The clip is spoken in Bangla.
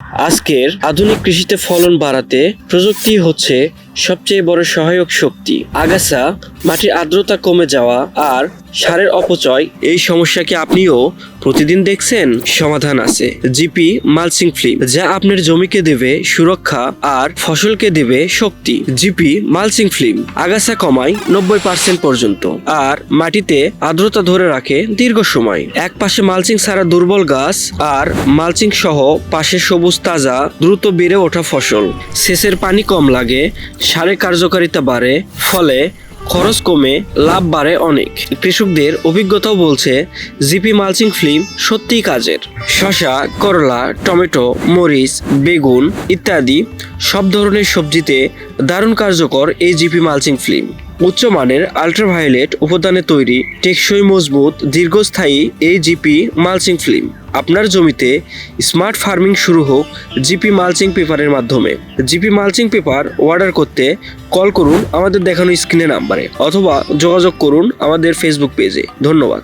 আজকের আধুনিক কৃষিতে ফলন বাড়াতে প্রযুক্তি হচ্ছে সবচেয়ে বড় সহায়ক শক্তি। আগাছা, মাটির আর্দ্রতা কমে যাওয়া আর সারের অপচয়, এই সমস্যা কি আপনিও প্রতিদিন দেখছেন? সমাধান আছে। জিপি মালচিং ফ্লিম যা আপনার জমিকে দেবে সুরক্ষা আর ফসলকে দেবে শক্তি। জিপি মালচিং ফিল্ম আগাছা কমায় নব্বই পার্সেন্ট পর্যন্ত আর মাটিতে আর্দ্রতা ধরে রাখে দীর্ঘ সময়। এক পাশে মালচিং ছাড়া দুর্বল গাছ আর মালচিং সহ পাশে সবুজ তাজা দ্রুত বেড়ে ওঠা ফসল। সেচের পানি কম লাগে, সারের কার্যকারিতা বাড়ে, ফলে খরচ কমে, লাভ বাড়ে অনেক। কৃষকদের অভিজ্ঞতাও বলছে, জিপি মালচিং ফিল্ম সত্যিই কাজের। শশা করলা, টমেটো, মরিচ, বেগুন ইত্যাদি সব ধরনের সবজিতে দারুণ কার্যকর এই জিপি মালচিং ফিল্ম। উচ্চমানের আল্ট্রাভায়োলেট উপাদানে তৈরি, টেকসই মজবুত, দীর্ঘস্থায়ী এই জিপি মালচিং ফিল্ম। আপনার জমিতে স্মার্ট ফার্মিং শুরু হোক জিপি মালচিং পেপারের মাধ্যমে। জিপি মালচিং পেপার অর্ডার করতে কল করুন আমাদের দেখানো স্ক্রিনে নাম্বারে অথবা যোগাযোগ করুন আমাদের ফেসবুক পেজে ধন্যবাদ।